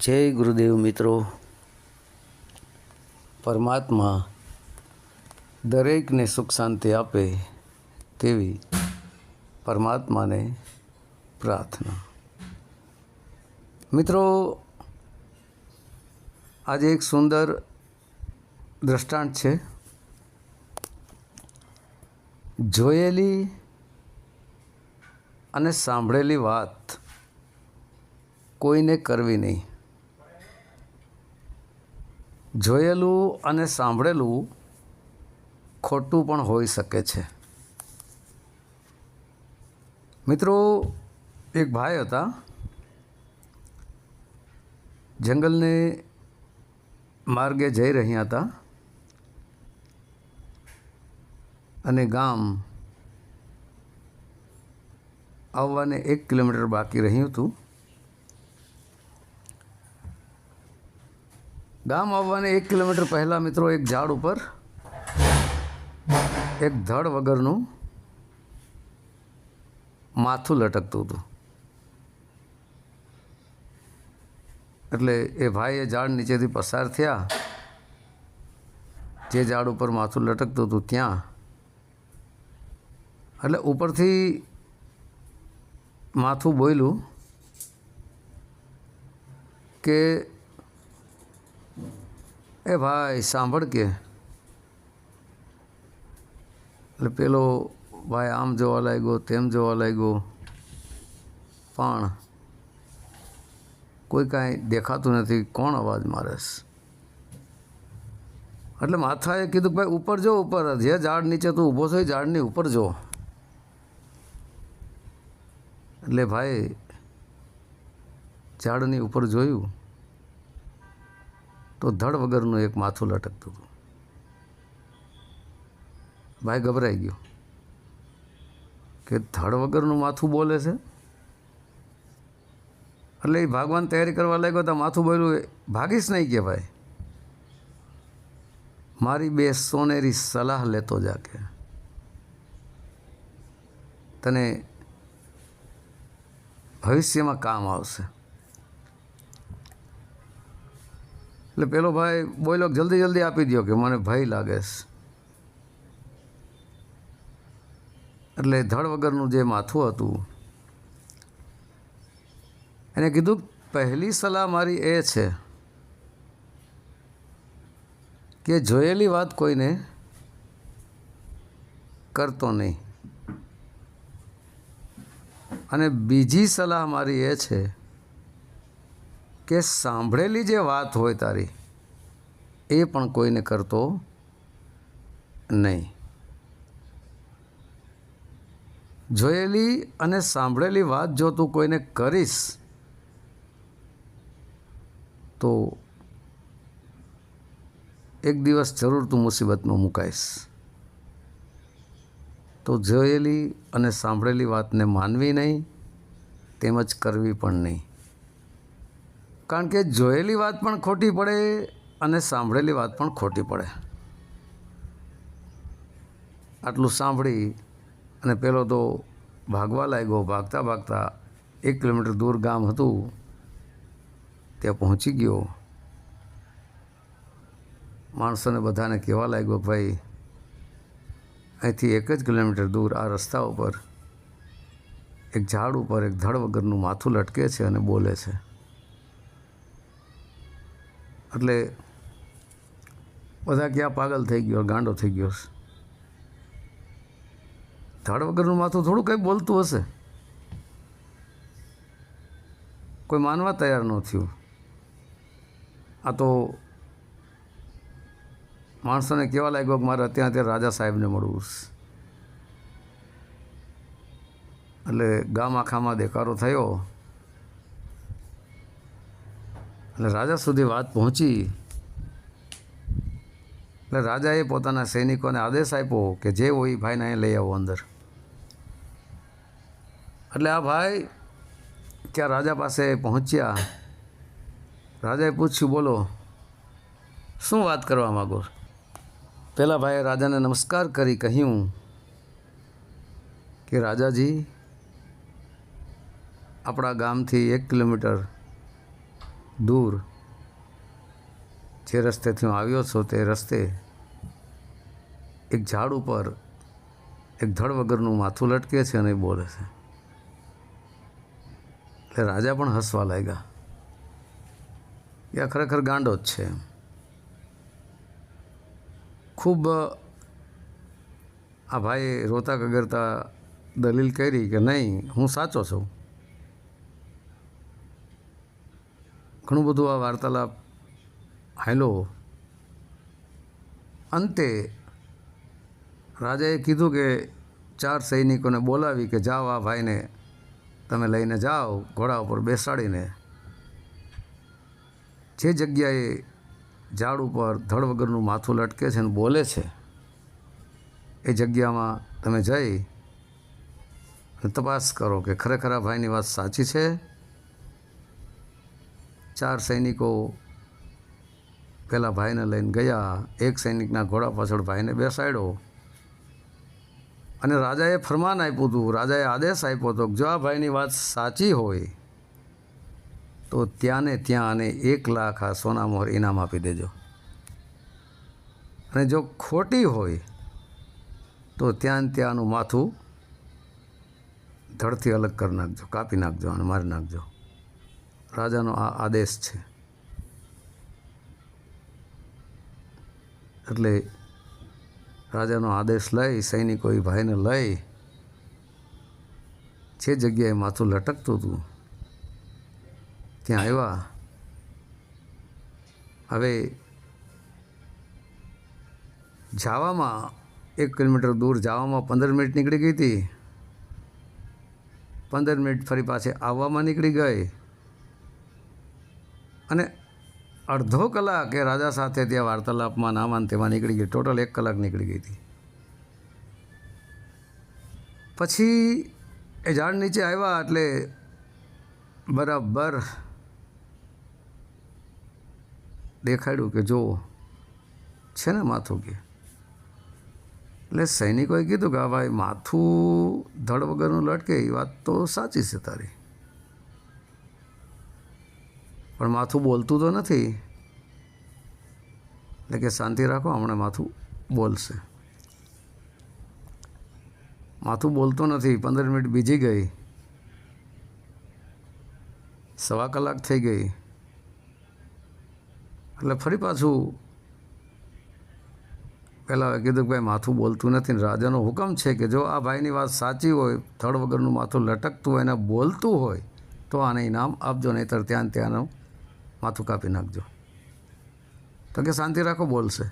જય ગુરુદેવ મિત્રો. પરમાત્મા દરેકને સુખ શાંતિ આપે તેવી પરમાત્માને પ્રાર્થના. મિત્રો, આજે એક સુંદર દ્રષ્ટાંત છે. જોયેલી અને સાંભળેલી વાત કોઈને કરવી નહીં. જોયેલું અને સાંભળેલું ખોટું પણ હોઈ શકે છે. મિત્રો, એક ભાઈ હતા. જંગલને માર્ગે જઈ રહ્યા હતા. અને ગામ આવવાને એક કિલોમીટર બાકી રહ્યું હતું. ગામ આવવાને એક કિલોમીટર પહેલાં મિત્રો એક ઝાડ ઉપર એક ધડ વગરનું માથું લટકતું હતું. એટલે એ ભાઈ એ ઝાડ નીચેથી પસાર થયા. જે ઝાડ ઉપર માથું લટકતું હતું ત્યાં. એટલે ઉપરથી માથું બોયલું કે એ ભાઈ, સાંભળ કે. એટલે પેલો ભાઈ આમ જોવા લાગ્યો, તેમ જોવા લાગ્યો. પણ કોઈ કાંઈ દેખાતું નથી. કોણ અવાજ મારે એટલે માથાએ કીધું ભાઈ, ઉપર જો, ઉપર. જે ઝાડ નીચે તું ઊભો છો એ ઝાડની ઉપર જો. એટલે ભાઈ, ઝાડની ઉપર જોયું. તો ધડ વગરનું એક માથું લટકતું હતું. ભાઈ ગભરાઈ ગયો. કે ધડ વગરનું માથું બોલે છે? એટલે એ ભાગવાન તૈયારી કરવા લાગ્યો તો માથું બોલ્યું, ભાગીશ નહીં કે ભાઈ? મારી બે સોનેરી સલાહ લેતો જા કે. તને ભવિષ્યમાં કામ આવશે. એટલે પેલો ભાઈ બોલો જલ્દી જલ્દી આપી દો કે મને ભય લાગે એટલે ધડ વગરનું જે માથું હતું, એને કીધું પહેલી સલાહ મારી એ છે કે જોયેલી વાત કોઈને કરતો નહીં. અને બીજી સલાહ મારી એ છે કે સાંભળેલી જે વાત હોય તારી, એ પણ કોઈને કરતો નહીં. જોયેલી અને સાંભળેલી વાત જો તું કોઈને કરીશ, તો એક દિવસ જરૂર તું મુસીબતમાં મુકાઈશ. તો જોયેલી અને સાંભળેલી વાતને માનવી નહીં, તેમજ કરવી પણ નહીં. કારણ કે જોયેલી વાત પણ ખોટી પડે અને સાંભળેલી વાત પણ ખોટી પડે. આટલું સાંભળી અને પેલો તો ભાગવા લાગ્યો, ભાગતા ભાગતા એક કિલોમીટર દૂર ગામ હતું, ત્યાં પહોંચી ગયો. માણસોને બધાને કહેવા લાગ્યો ભાઈ, અહીંથી એક જ કિલોમીટર દૂર આ રસ્તા ઉપર એક ઝાડ ઉપર એક ધડ વગરનું માથું લટકે છે અને બોલે છે. એટલે બધા ક્યાં પાગલ થઈ ગયો, ગાંડો થઈ ગયો છે ધડ વગરનું માથું થોડું કંઈ બોલતું હશે. કોઈ માનવા તૈયાર ન થયું. આ તો માણસોને કહેવા લાગ્યો કે મારે અત્યારે અત્યારે રાજા સાહેબને મળવું છે એટલે ગામ આખામાં દેખારો થયો. એટલે રાજા સુધી વાત પહોંચી. એટલે રાજાએ પોતાના સૈનિકોને આદેશ આપ્યો કે જે હોય ભાઈને અહીં લઈ આવો અંદર. એટલે આ ભાઈ ત્યાં રાજા પાસે પહોંચ્યા. રાજાએ પૂછ્યું, બોલો, શું વાત કરવા માગો? પહેલા ભાઈએ રાજાને નમસ્કાર કરી કહ્યું કે, રાજાજી, આપણા ગામથી એક કિલોમીટર દૂર જે રસ્તેથી હું આવ્યો છું તે રસ્તે એક ઝાડ ઉપર એક ધડ વગરનું માથું લટકે છે અને બોલે છે. એટલે રાજા પણ હસવા લાગ્યા. એ આ ખરેખર ગાંડો જ છે ખૂબ આ ભાઈ રોતા કગરતા દલીલ કરી કે નહીં, હું સાચો છું. ઘણું બધું આ વાર્તાલાપ હાલો અંતે રાજાએ કીધું કે ચાર સૈનિકોને બોલાવી કે જાઓ આ ભાઈને, તમે લઈને જાઓ ઘોડા ઉપર બેસાડીને. જે જગ્યાએ ઝાડ ઉપર ધડ વગરનું માથું લટકે છે ને બોલે છે, એ જગ્યામાં તમે જઈ અને તપાસ કરો કે ખરેખર આ ભાઈની વાત સાચી છે ચાર સૈનિકો પેલા ભાઈને લઈને ગયા. એક સૈનિકના ઘોડા પાછળ ભાઈને બેસાડ્યો. અને રાજાએ ફરમાન આપ્યું હતું, રાજાએ આદેશ આપ્યો હતો જો આ ભાઈની વાત સાચી હોય, તો ત્યાં ને ત્યાં અને એક લાખ આ સોનામોહર ઇનામ આપી દેજો. અને જો ખોટી હોય, તો ત્યાં ત્યાંનું માથું ધડથી અલગ કરી નાખજો, કાપી નાખજો અને મારી નાખજો. રાજાનો આ આદેશ છે. એટલે રાજાનો આદેશ લઈ સૈનિકો એ ભાઈને લઈ, જે જગ્યાએ માથું લટકતું હતું, ત્યાં આવ્યા. હવે જાવામાં એક કિલોમીટર દૂર જવામાં પંદર મિનિટ નીકળી ગઈ હતી. પંદર મિનિટ ફરી પાછી આવવામાં નીકળી ગઈ. અને અડધો કલાક એ રાજા સાથે ત્યાં વાર્તાલાપમાં નામાન તેમાં નીકળી ગઈ. ટોટલ એક કલાક નીકળી ગઈ હતી. પછી એ ઝાડ નીચે આવ્યા એટલે બરાબર દેખાડ્યું કે જુઓ છે ને માથું કે? એટલે સૈનિકોએ કીધું કે ભાઈ માથું ધડ વગરનું લટકે, એ વાત તો સાચી છે તારી. પણ માથું બોલતું તો નથી. એટલે કે શાંતિ રાખો, હમણાં માથું બોલશે. માથું બોલતું નથી, પંદર મિનિટ બીજી ગઈ. સવા કલાક થઈ ગઈ. એટલે ફરી પાછું પહેલાં કીધું કે ભાઈ માથું બોલતું નથી ને રાજાનો હુકમ છે કે જો આ ભાઈની વાત સાચી હોય, થડ વગરનું માથું લટકતું હોય અને બોલતું હોય, તો આને ઇનામ આપજો, નહીંતર ત્યાં ત્યાંનું માથું કાપી નાખજો. તો કે શાંતિ રાખો, બોલશે.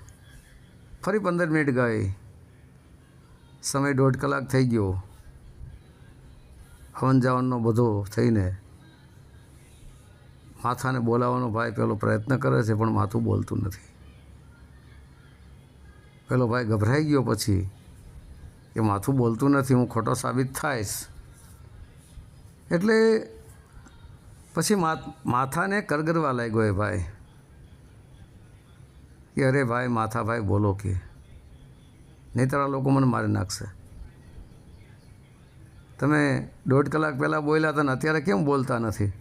ફરી પંદર મિનિટ ગઈ. સમય દોઢ કલાક થઈ ગયો. હવન જાવનનો બધો થઈને માથાને બોલાવવાનો ભાઈ પેલો પ્રયત્ન કરે છે, પણ માથું બોલતું નથી. પેલો ભાઈ ગભરાઈ ગયો પછી કે માથું બોલતું નથી, હું ખોટો સાબિત થાઈશ. એટલે પછી માથાને કરગરવા લાગ્યો એ ભાઈ. કે અરે ભાઈ માથા ભાઈ બોલો કે. નહીં લોકો મને મારી નાખશે. તમે દોઢ કલાક પહેલાં બોલ્યા હતા ને અત્યારે કેમ બોલતા નથી?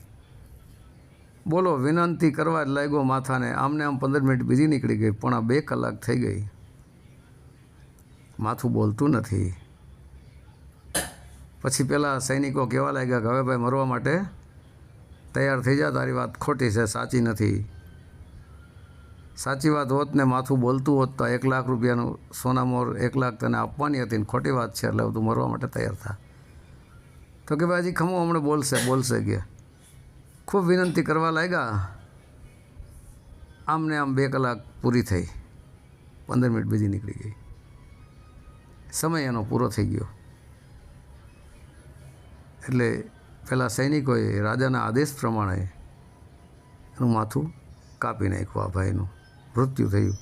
બોલો, વિનંતી કરવા જ લાગ્યો માથાને. આમને આમ પંદર મિનિટ બીજી નીકળી ગઈ, પણ આ બે કલાક થઈ ગઈ. માથું બોલતું નથી. પછી પેલા સૈનિકો કહેવા લાગ્યા કે હવે ભાઈ મરવા માટે તૈયાર થઈ જા, તારી વાત ખોટી છે, સાચી નથી. સાચી વાત હોત ને, માથું બોલતું હોત તો એક લાખ રૂપિયાનું સોનામોર એક લાખ તને આપવાની હતી ને, ખોટી વાત છે, એટલે તું મરવા માટે તૈયાર થા. તો કે ભાઈ, હજી ખમો હમણાં બોલશે બોલશે કે. ખૂબ વિનંતી કરવા લાગ્યા. આમને આમ બે કલાક પૂરી થઈ. પંદર મિનિટ બીજી નીકળી ગઈ. સમય એનો પૂરો થઈ ગયો. એટલે પેલા સૈનિકોએ રાજાના આદેશ પ્રમાણે એનું માથું કાપી નાખ્યું, આ ભાઈનું મૃત્યુ થયું.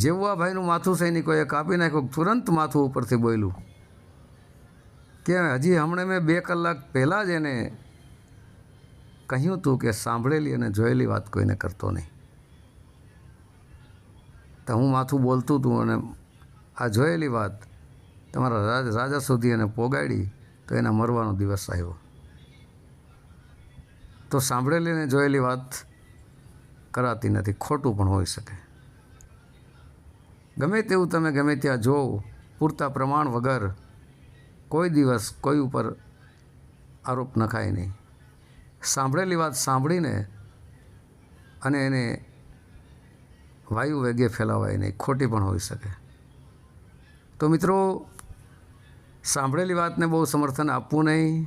જેવું આ ભાઈનું માથું સૈનિકોએ કાપી નાખ્યું, તુરંત માથું ઉપરથી બોલ્યું કે હજી હમણાં મેં બે કલાક પહેલાં જ એને કહ્યું હતું કે સાંભળેલી અને જોયેલી વાત કોઈને કરતો નહીં. તો હું માથું બોલતું હતું અને આ જોયેલી વાત તમારા રાજા સુધી એને પોગાડી તો એના મરવાનો દિવસ આવ્યો. તો સાંભળેલી ને જોયેલી વાત કરાતી નથી, ખોટું પણ હોઈ શકે. ગમે તેવું તમે ગમે ત્યાં જોવો પૂરતા પ્રમાણ વગર કોઈ દિવસ કોઈ ઉપર આરોપ નખાય નહીં. સાંભળેલી વાત સાંભળીને અને એને વાયુ વેગે ફેલાવાય નહીં, ખોટી પણ હોઈ શકે. તો મિત્રો, સાંભળેલી વાતને બહુ સમર્થન આપવું નહીં.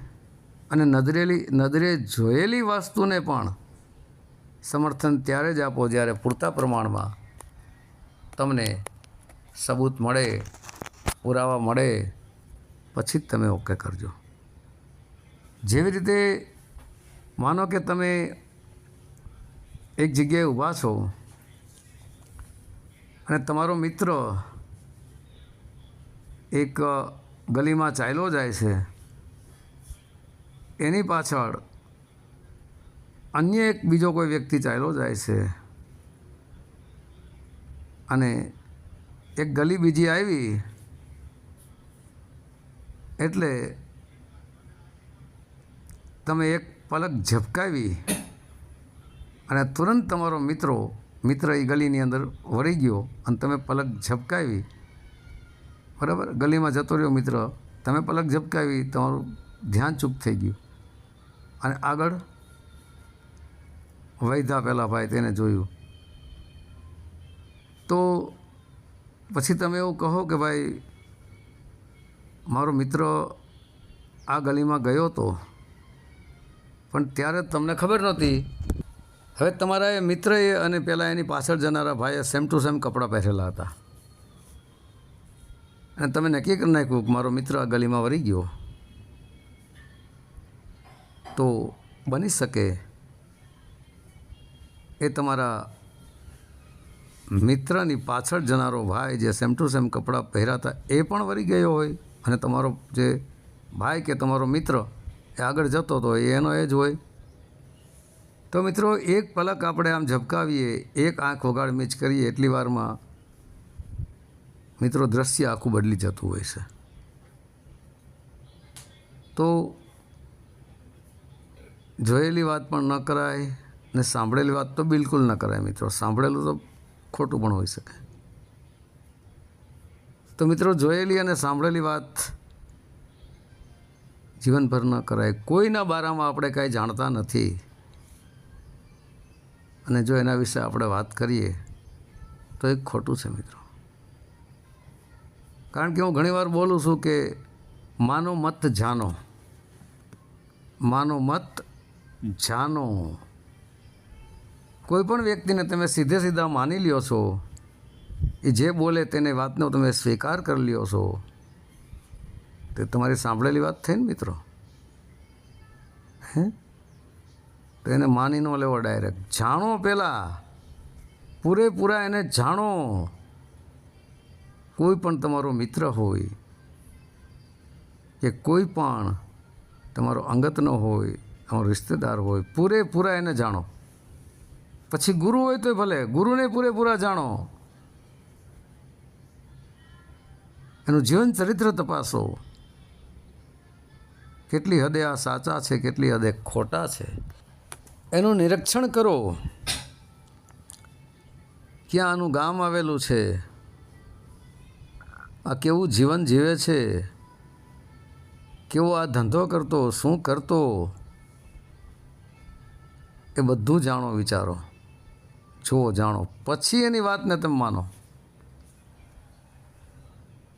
અને નજરેલી, નજરે જોયેલી વસ્તુને પણ સમર્થન ત્યારે જ આપો જ્યારે પૂરતા પ્રમાણમાં તમને સબૂત મળે, પુરાવા મળે, પછી જ તમે ઓકે કરજો. જેવી રીતે માનો કે તમે એક જગ્યાએ ઊભા છો અને તમારો મિત્ર એક ગલીમાં ચાલ્યો જાય છે એની પાછળ અન્ય એક બીજો કોઈ વ્યક્તિ ચાલ્યો જાય છે અને એક ગલી બીજી આવી એટલે તમે એક પલક ઝપકાવી અને તુરંત તમારો મિત્રો, મિત્ર એ ગલીની અંદર વળી ગયો અને તમે પલક ઝપકાવી. બરાબર? ગલીમાં જતો રહ્યો મિત્ર. તમે પલક ઝપકાવી, તમારું ધ્યાન ચૂક થઈ ગયું. અને આગળ વૈધા પહેલાં ભાઈ તેને જોયું. તો પછી તમે એવું કહો કે ભાઈ, મારો મિત્ર આ ગલીમાં ગયો હતો પણ ત્યારે તમને ખબર નહોતી. હવે તમારા એ મિત્રએ અને પહેલાં એની પાછળ જનારા ભાઈએ સેમ ટુ સેમ કપડાં પહેરેલા હતા. અને તમે નક્કી કરી નાખ્યું કે મારો મિત્ર આ ગલીમાં વળી ગયો. તો બની શકે એ તમારા મિત્રની પાછળ જનારો ભાઈ જે સેમ ટુ સેમ કપડાં પહેરાતા એ પણ વળી ગયો હોય અને તમારો જે ભાઈ કે તમારો મિત્ર એ આગળ જતો હતો એનો એ જ હોય. તો મિત્રો, એક પલક આપણે આમ ઝબકાવીએ, એક આંખ વગાડ મેચ કરીએ એટલી વારમાં મિત્રો દ્રશ્ય આખું બદલી જતું હોય છે. તો જોયેલી વાત પણ ન કરાય ને સાંભળેલી વાત તો બિલકુલ ન કરાય મિત્રો. સાંભળેલું તો ખોટું પણ હોઈ શકે. તો મિત્રો, જોયેલી અને સાંભળેલી વાત જીવનભર ન કરાય. કોઈના બારામાં આપણે કાંઈ જાણતા નથી. અને જો એના વિશે આપણે વાત કરીએ તો એ ખોટું છે મિત્રો. કારણ કે હું ઘણીવાર બોલું છું કે માનો મત જાનો. માનો મત જાનો. કોઈ પણ વ્યક્તિને તમે સીધે સીધા માની લ્યો છો, એ જે બોલે તેને વાતનો તમે સ્વીકાર કરી લ્યો છો, તે તમારી સાંભળેલી વાત થઈ ને મિત્રો? હે? તો એને માની ન લેવો ડાયરેક્ટ જાણો પહેલાં પૂરેપૂરા એને જાણો. કોઈ પણ તમારો મિત્ર હોય, કે કોઈ પણ તમારો અંગતનો હોય રિશ્તેદાર હોય, પૂરેપૂરા એને જાણો. પછી ગુરુ હોય તો ભલે, ગુરુને પૂરેપૂરા જાણો. એનું જીવન ચરિત્ર તપાસો. કેટલી હદે આ સાચા છે, કેટલી હદે ખોટા છે. એનું નિરીક્ષણ કરો. ક્યાં આનું ગામ આવેલું છે? આ કેવું જીવન જીવે છે? કેવો આ ધંધો કરતો, શું કરતો? એ બધું જાણો, વિચારો. જુઓ, જાણો. પછી એની વાતને તમે માનો.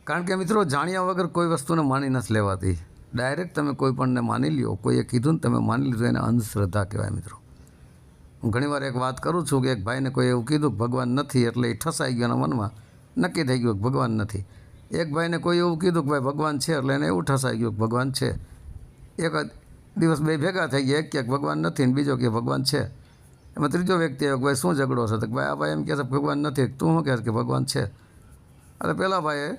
કારણ કે મિત્રો, જાણ્યા વગર કોઈ વસ્તુને માની નથી લેવાતી. ડાયરેક્ટ તમે કોઈ પણને માની લ્યો, કોઈએ કીધું ને તમે માની લીધું, એને અંધશ્રદ્ધા કહેવાય મિત્રો. હું ઘણીવાર એક વાત કરું છું કે એક ભાઈને કોઈ એવું કીધું કે ભગવાન નથી, એટલે એ ઠસાઈ ગયો એના મનમાં. નક્કી થઈ ગયું કે ભગવાન નથી. એક ભાઈને કોઈ એવું કીધું કે ભાઈ ભગવાન છે, એટલે એને એવું ઠસાઈ ગયું કે ભગવાન છે. એક દિવસ બે ભેગા થઈ ગયા, એક ક્યાંક ભગવાન નથી ને બીજો કે ભગવાન છે. એમાં ત્રીજો વ્યક્તિ આવ્યો કે ભાઈ શું ઝઘડો છે? તો ભાઈ આ ભાઈ એમ કહે છે, ભગવાન નથી. તું શું કહેશ કે ભગવાન છે? એટલે પહેલા ભાઈએ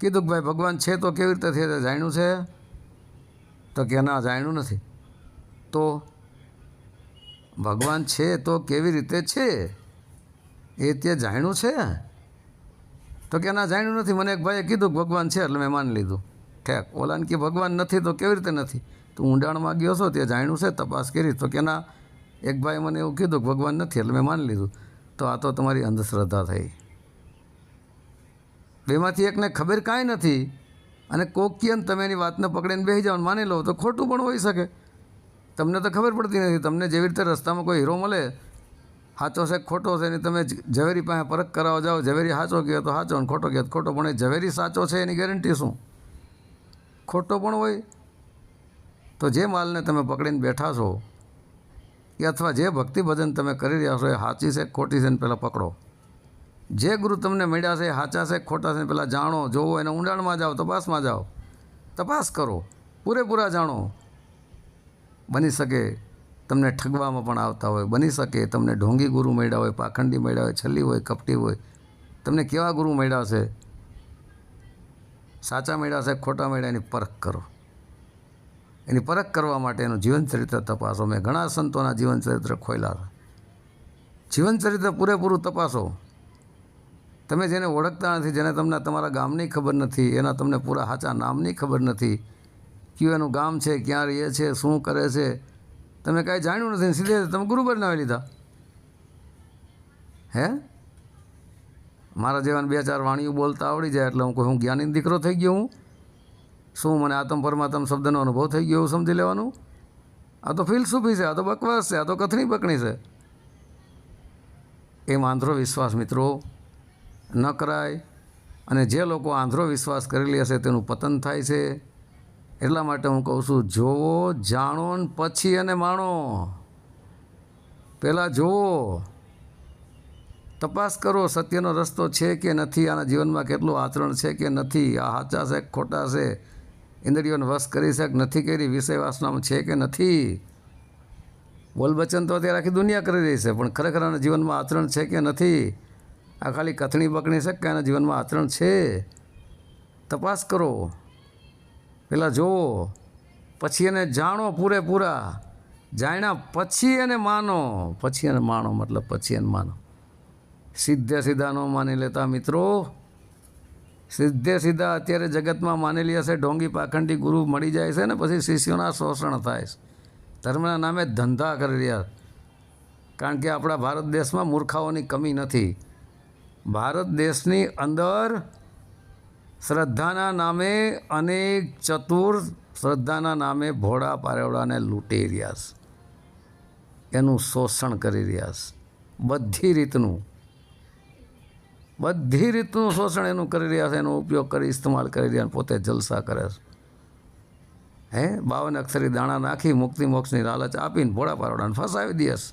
કીધું કે ભાઈ ભગવાન છે તો કેવી રીતે થઈ જાણ્યું છે? તો કે ના, જાણ્યું નથી. તો ભગવાન છે તો કેવી રીતે છે? એ તે જાણ્યું છે? તો કે ના, જાણ્યું નથી. મને એક ભાઈએ કીધું કે ભગવાન છે એટલે મેં માની લીધું. ઠેક. ઓલાને કે ભગવાન નથી તો કેવી રીતે નથી? તું ઊંડાણમાં ગયો છો તે જાણ્યું છે, તપાસ કરી. તો કે ના, એક ભાઈ મને એવું કીધું કે ભગવાન નથી, એટલે મેં માની લીધું. તો આ તો તમારી અંધશ્રદ્ધા થઈ. બેમાંથી એકને ખબર કાંઈ નથી અને કોક ને તમે એની વાતને પકડીને બેસી જાઓ માની લો, તો ખોટું પણ હોઈ શકે. તમને તો ખબર પડતી નથી, તમને જેવી રીતે રસ્તામાં કોઈ હીરો મળે સાચો છે ખોટો છે, એની તમે ઝવેરી પાસે પરખ કરાવવા જાઓ, ઝવેરી સાચો ગયો તો સાચો અને ખોટો ગયો ખોટો, પણ એ ઝવેરી સાચો છે એની ગેરંટી શું? ખોટો પણ હોય તો જે માલને તમે પકડીને બેઠા છો કે અથવા જે ભક્તિ ભજન તમે કરી રહ્યા છો, એ સાચી છે ખોટી છે ને પહેલાં પકડો. જે ગુરુ તમને મળ્યા છે, એ સાચા છે ખોટા છે પહેલાં જાણો, જોવો, એને ઊંડાણમાં જાઓ, તપાસમાં જાઓ. તપાસ કરો. પૂરેપૂરા જાણો. બની શકે તમને ઠગવામાં પણ આવતા હોય, બની શકે તમને ઢોંગી ગુરુ મળ્યા હોય, પાખંડી મળ્યા હોય, છલ્લી હોય, કપટી હોય. તમને કેવા ગુરુ મળ્યા છે? સાચા મળ્યા છે ખોટા મળ્યા, એની પરખ કરો. એની પરખ કરવા માટે એનું જીવન તપાસો. મેં ઘણા સંતોના જીવન ચરિત્ર ખોલ્યા છે જીવન ચરિત્ર પૂરેપૂરું તપાસો. તમે જેને ઓળખતા નથી, જેને તમને તમારા ગામની ખબર નથી, એના તમને પૂરા સાચા નામની ખબર નથી, કયું એનું ગામ છે, ક્યાં રહે છે, શું કરે છે, તમે કાંઈ જાણ્યું નથી સીધે તમે ગુરુ બનાવી લીધા. હે? મારા જેવાને બે ચાર વાણીઓ બોલતા આવડી જાય એટલે હું કોઈ હું જ્ઞાની દીકરો થઈ ગયો હું. શું મને આત્મ પરમાત્મ શબ્દનો અનુભવ થઈ ગયો એવું સમજી લેવાનું? આ તો ફિલસુફી છે, આ તો બકવાસ છે, આ તો કથની બકણી છે. એમ આંધ્રો વિશ્વાસ મિત્રો, ન કરાય. અને જે લોકો આંધ્રો વિશ્વાસ કરેલી હશે તેનું પતન થાય છે. એટલા માટે હું કહું છું, જોવો, જાણો ને પછી અને માણો. પહેલાં જોવો. તપાસ કરો, સત્યનો રસ્તો છે કે નથી? આના જીવનમાં કેટલું આચરણ છે કે નથી? આ સાચા છે ખોટા છે? ઇન્દ્રિયોને વશ કરી શક, નથી કરી, વિષય વાસનામાં છે કે નથી? બોલ વચન તો અત્યારે આખી દુનિયા કરી રહી છે, પણ ખરેખર એના જીવનમાં આચરણ છે કે નથી? આ ખાલી કથણી બકણી છે કે એના જીવનમાં આચરણ છે? તપાસ કરો. પહેલાં જુઓ. પછી એને જાણો પૂરેપૂરા. જાણ્યા પછી એને માનો. પછી એને માનો, મતલબ પછી એને માનો. સીધે સીધા ન માની લેતા મિત્રો. સીધે સીધા અત્યારે જગતમાં માનેલી હશે, ઢોંગી પાખંડી ગુરુ મળી જાય છે ને, પછી શિષ્યોના શોષણ થાય છે. ધર્મના નામે ધંધા કરી રહ્યા કારણ કે આપણા ભારત દેશમાં મૂર્ખાઓની કમી નથી. ભારત દેશની અંદર શ્રદ્ધાના નામે અનેક ચતુર શ્રદ્ધાના નામે ભોળા પારેવડાને લૂંટી રહ્યા છે. એનું શોષણ કરી રહ્યા છે. બધી રીતનું બધી રીતનું શોષણ એનું કરી રહ્યા છે, એનો ઉપયોગ કરી, ઇસ્તેમાલ કરી રહ્યા પોતે જલસા કરે છે. હે? બાવન અક્ષરી દાણા નાખી, મુક્તિ મોક્ષની લાલચ આપીને ભોળા પારોડાને ફસાવી દઈશ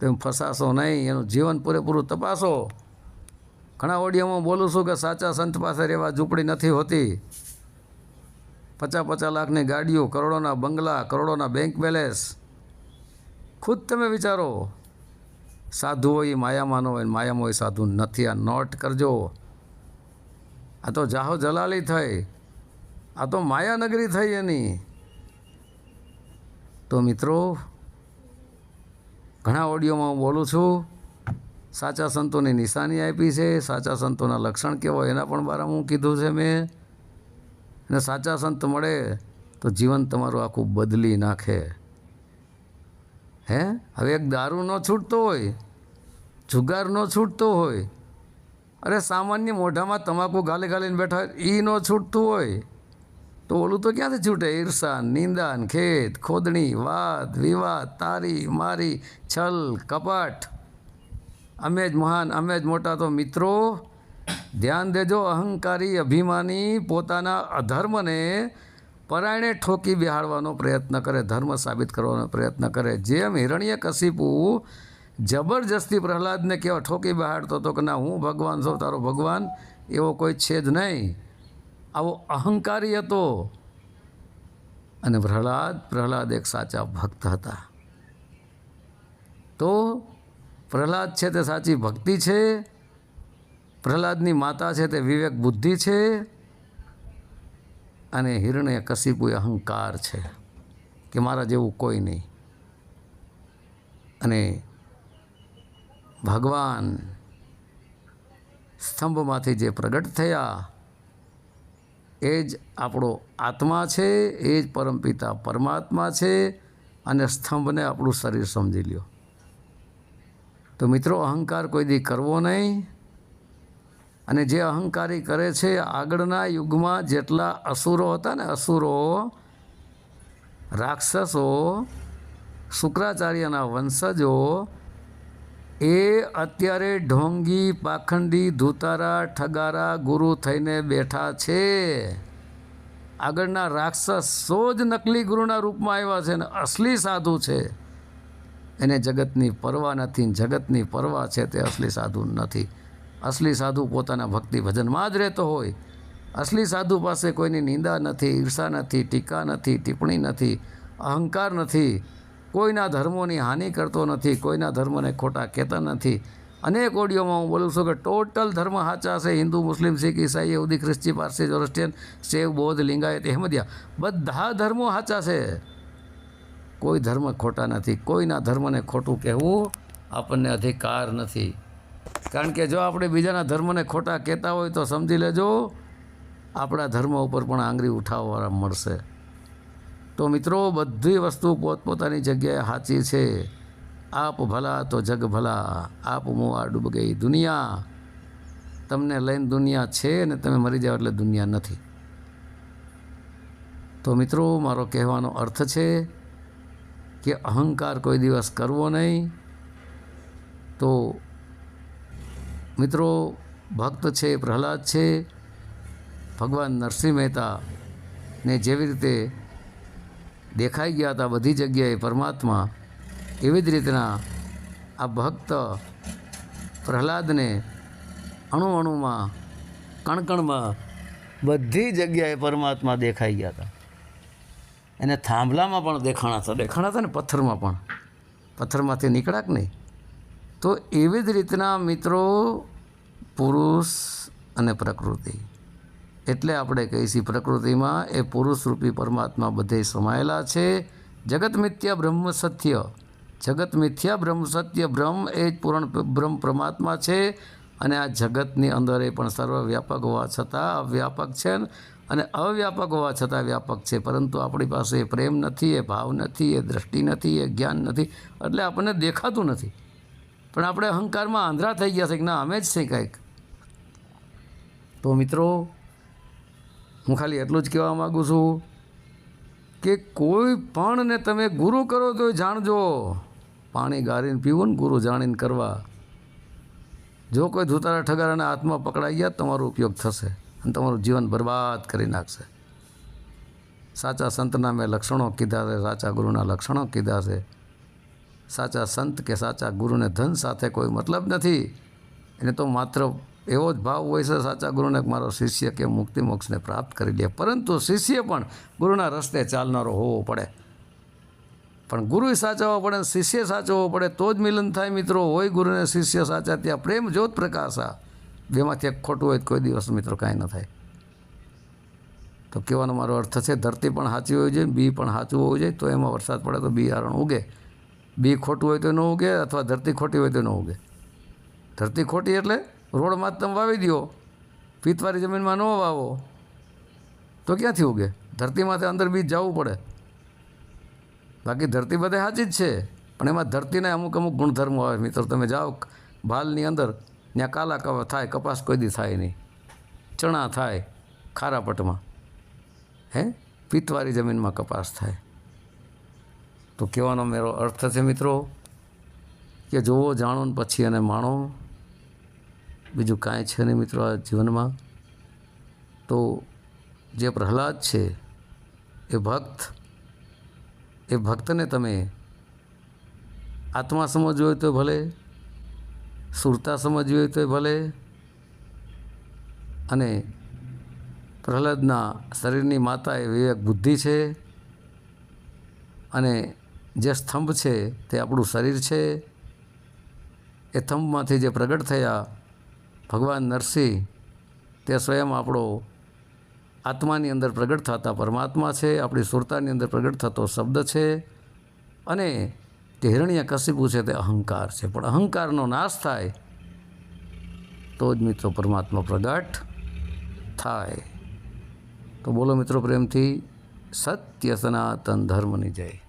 તેમ ફસાશો નહીં, એનું જીવન પૂરેપૂરું તપાસો. ઘણા ઓડિયોમાં બોલું છું કે સાચા સંત પાસે રહેવા ઝૂંપડી નથી હોતી. પચાસ પચાસ લાખની ગાડીઓ, કરોડોના બંગલા, કરોડોના બેંક બેલેન્સ ખુદ તમે વિચારો સાધુ હોય, એ માયામાંનો હોય, માયામાં હોય સાધુ નથી. આ નોટ કરજો. આ તો જાહો જલાલી થઈ. આ તો માયાનગરી થઈ એની. તો મિત્રો, ઘણા ઓડિયોમાં હું બોલું છું, સાચા સંતોની નિશાની આપી છે. સાચા સંતોના લક્ષણ કેવો એના પણ બારામાં હું કીધું છે મેં. અને સાચા સંત મળે તો જીવન તમારું આખું બદલી નાખે. હે? હવે એક દારૂ ન છૂટતો હોય જુગાર ન છૂટતો હોય. અરે સામાન્ય મોઢામાં તમાકુ ગાલે ગાલીને બેઠા હોય એ ન છૂટતું હોય. તો ઓલું તો ક્યાંથી છૂટે? ઈર્ષાન નિંદાન, ખેત, ખોદણી, વાદ, વિવાદ, તારી, મારી, છલ, કપટ. અમે જ મહાન, અમે જ મોટા તો મિત્રો, ધ્યાન દેજો અહંકારી અભિમાની પોતાના અધર્મને પરાયણે ઠોકી બિહાડવાનો પ્રયત્ન કરે, ધર્મ સાબિત કરવાનો પ્રયત્ન કરે. જેમ હિરણ્ય કશિપુ જબરજસ્તી પ્રહલાદને કેવા ઠોકી બહાડતો હતો કે ના, હું ભગવાન છું, તારો ભગવાન. એવો કોઈ છે જ નહીં. આવો અહંકારી હતો. અને પ્રહલાદ પ્રહલાદ એક સાચા ભક્ત હતા. તો પ્રહલાદ છે તે સાચી ભક્તિ છે, પ્રહલાદની માતા છે તે વિવેક બુદ્ધિ છે, અને હિરણ્ય કશિપુ અહંકાર છે, કે મારા જેવું કોઈ નહીં. અને ભગવાન સ્તંભમાંથી જે પ્રગટ થયા, એ જ આપણો આત્મા છે, એ જ પરમપિતા પરમાત્મા છે અને સ્તંભને આપણું શરીર સમજી લ્યો. તો મિત્રો, અહંકાર કોઈ દી કરવો નહીં અને જે અહંકારી કરે છે, આગળના યુગમાં જેટલા અસુરો હતા ને, અસુરો, રાક્ષસો, શુક્રાચાર્યના વંશજો એ અત્યારે ઢોંગી, પાખંડી, ધૂતારા, ઠગારા ગુરુ થઈને બેઠા છે. આગળના રાક્ષસો જ નકલી ગુરુના રૂપમાં આવ્યા છે ને અસલી સાધુ છે. એને જગતની પરવા નથી, જગતની પરવા છે તે અસલી સાધુ નથી. અસલી સાધુ પોતાના ભક્તિ ભજનમાં જ રહેતો હોય. અસલી સાધુ પાસે કોઈની નિંદા નથી, ઈર્ષા નથી, ટીકા નથી, ટિપ્પણી નથી, અહંકાર નથી. કોઈના ધર્મોની હાનિ કરતો નથી, કોઈના ધર્મને ખોટા કહેતા નથી. અનેક ઓડિયોમાં હું બોલું છું કે ટોટલ ધર્મ સાચા છે. હિન્દુ, મુસ્લિમ, શીખ, ઈસાઈ, યહૂદી, ખ્રિસ્તી, પારસી જોરસ્ટિયન શેવ, બૌદ્ધ, લિંગાયત, અહેમદિયા બધા ધર્મો સાચા છે. કોઈ ધર્મ ખોટા નથી. કોઈના ધર્મને ખોટું કહેવું આપણને અધિકાર નથી. કારણ કે જો આપણે બીજાના ધર્મને ખોટા કહેતા હોય તો સમજી લેજો, આપણા ધર્મ ઉપર પણ આંગળી ઉઠાવવાળા મળશે. તો મિત્રો, બધી વસ્તુ પોતપોતાની જગ્યાએ સાચી છે. આપ ભલા તો જગ ભલા, આપ મોવા ડૂબ ગઈ દુનિયા. તમને લઈને દુનિયા છે ને તમે મરી જાઓ એટલે દુનિયા નથી. તો મિત્રો, મારો કહેવાનો અર્થ છે કે અહંકાર કોઈ દિવસ કરવો નહીં. તો મિત્રો, ભક્ત છે, પ્રહલાદ છે, ભગવાન નરસિંહ મહેતાને જેવી રીતે દેખાઈ ગયા હતા બધી જગ્યાએ પરમાત્મા એવી જ રીતના આ ભક્ત પ્રહલાદને અણુ અણુમાં કણકણમાં બધી જગ્યાએ પરમાત્મા દેખાઈ ગયા હતા. એને થાંભલામાં પણ દેખાણા હતા. દેખાણા હતા ને પથ્થરમાં પણ. પથ્થરમાંથી નીકળ્યા કે નહીં. તો એવી જ રીતના મિત્રો પુરુષ અને પ્રકૃતિ. એટલે આપણે કહીશી પ્રકૃતિમાં એ પુરુષરૂપી પરમાત્મા બધે સમાયેલા છે. જગત મિથ્યા બ્રહ્મ સત્ય. જગત મિથ્યા બ્રહ્મ સત્ય બ્રહ્મ એ જ પૂર્ણ બ્રહ્મ પરમાત્મા છે. અને આ જગતની અંદર એ પણ સર્વવ્યાપક હોવા છતાં અવ્યાપક છે અને અવ્યાપક હોવા છતાં વ્યાપક છે. પરંતુ આપણી પાસે એ પ્રેમ નથી, એ ભાવ નથી, એ દ્રષ્ટિ નથી, એ જ્ઞાન નથી. એટલે આપણને દેખાતું નથી. પણ આપણે અહંકારમાં આંધ્રા થઈ ગયા છે કે ના, અમે જ છે કંઈક. તો મિત્રો હું ખાલી એટલું જ કહેવા માગું છું કે કોઈ પણને તમે ગુરુ કરો તો જાણજો. પાણી ગાળીને પીવું ને ગુરુ જાણીને કરવા. જો કોઈ ધૂતારા ઠગારાના હાથમાં પકડાઈ ગયા તમારો ઉપયોગ થશે અને તમારું જીવન બરબાદ કરી નાખશે. સાચા સંતના મેં લક્ષણો કીધા છે, સાચા ગુરુના લક્ષણો કીધા છે. સાચા સંત કે સાચા ગુરુને ધન સાથે કોઈ મતલબ નથી. એને તો માત્ર એવો જ ભાવ હોય છે સાચા ગુરુને મારો શિષ્ય કે મુક્તિ મોક્ષને પ્રાપ્ત કરી લે પરંતુ શિષ્ય પણ ગુરુના રસ્તે ચાલનારો હોવો પડે. પણ ગુરુ સાચવવો પડે શિષ્ય સાચવવો પડે તો જ મિલન થાય મિત્રો. હોય ગુરુને શિષ્ય સાચા ત્યાં પ્રેમ જોત પ્રકાશ આ. બેમાંથી એક ખોટું હોય તો કોઈ દિવસ મિત્રો કાંઈ ન થાય. તો કહેવાનો મારો અર્થ છે ધરતી પણ સાચી હોવી જોઈએ બી પણ સાચું હોવું જોઈએ. તો એમાં વરસાદ પડે તો બી હારણ ઉગે. બી ખોટું હોય તો ન ઉગે અથવા ધરતી ખોટી હોય તો ન ઉગે. ધરતી ખોટી એટલે રોડમાં તમે વાવી દો પિત્તવારી જમીનમાં ન વાવો. તો ક્યાંથી ઉગે? ધરતીમાંથી અંદર બીજ જવું પડે. બાકી ધરતી બધે સાચી જ છે. પણ એમાં ધરતીના અમુક અમુક ગુણધર્મો આવે. મિત્રો, તમે જાઓ ભાલની અંદર, ત્યાં કાલા કવ થાય, કપાસ કોઈ દી થાય નહીં. ચણા થાય, ખારાપટમાં. હે? પિત્તવારી જમીનમાં કપાસ થાય. તો કહેવાનો મેરો અર્થ છે, મિત્રો, કે જોવો જાણો ને પછી અને માણો. બીજું કાંઈ છે નહીં મિત્રો આ જીવનમાં. તો જે પ્રહલાદ છે, એ ભક્ત, એ ભક્તને તમે આત્મા સમજવી હોય તો ભલે, સુરતા સમજવી હોય તો ભલે, અને પ્રહલાદના શરીરની માતા એ વિવેક બુદ્ધિ છે, અને જે સ્તંભ છે તે આપણું શરીર છે, એ સ્તંભમાંથી જે પ્રગટ થયા ભગવાન નરસિંહ તે સ્વયં આપણો આત્માની અંદર પ્રગટ થતા પરમાત્મા છે, આપણી સુરતાની અંદર પ્રગટ થતો શબ્દ છે અને તે હિરણ્ય કશિપુ છે તે અહંકાર છે. પણ અહંકારનો નાશ થાય તો જ મિત્રો પરમાત્મા પ્રગટ થાય. તો બોલો મિત્રો પ્રેમથી, સત્ય સનાતન ધર્મની જય.